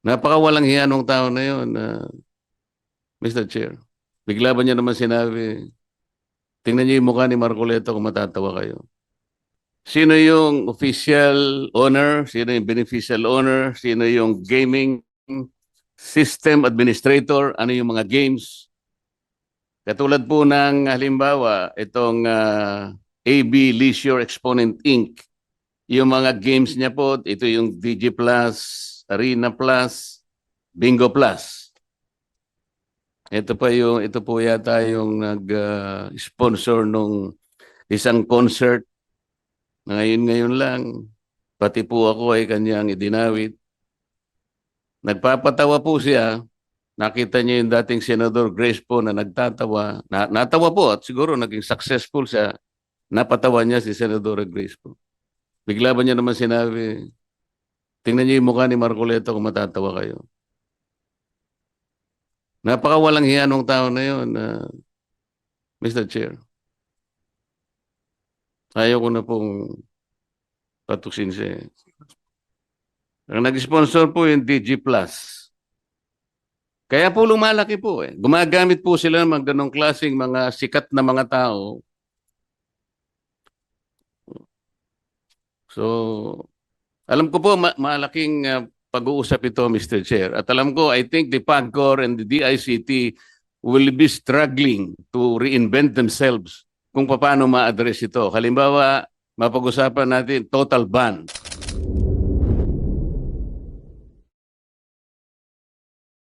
Napakawalang hiya nung tao na yun, uh, Mr. Chair. Bigla ba niya naman sinabi, tingnan niyo yung mukha ni Marcoleto kung matatawa kayo. Sino yung official owner? Sino yung beneficial owner? Sino yung gaming system administrator? Ano yung mga games? Katulad po ng halimbawa, itong ah, AB Leisure Exponent Inc. Yung mga games niya po, ito yung DG Plus, Arena Plus, Bingo Plus. Ito pa yung ito po yata yung nag-sponsor nung isang concert ngayon ngayon lang pati po ako ay kanyang idinawit. Nagpapatawa po siya. Nakita niya yung dating Senador Grace po na nagtatawa. Na, natawa po at siguro naging successful siya. Napatawa niya si Senador Grace po. Bigla ba niya naman sinabi, tingnan niyo yung mukha ni Marcoleto kung matatawa kayo. Napakawalang hiya nung tao na yun, uh, Mr. Chair. Ayaw ko na pong patuksin siya. eh. Ang nag-sponsor po yung DG Plus. Kaya po lumalaki po eh. Gumagamit po sila ng ganong klaseng mga sikat na mga tao. So, alam ko po ma- malaking uh, pag-uusap ito, Mr. Chair. At alam ko, I think the PAGCOR and the DICT will be struggling to reinvent themselves kung paano ma-address ito. Halimbawa, mapag-usapan natin total ban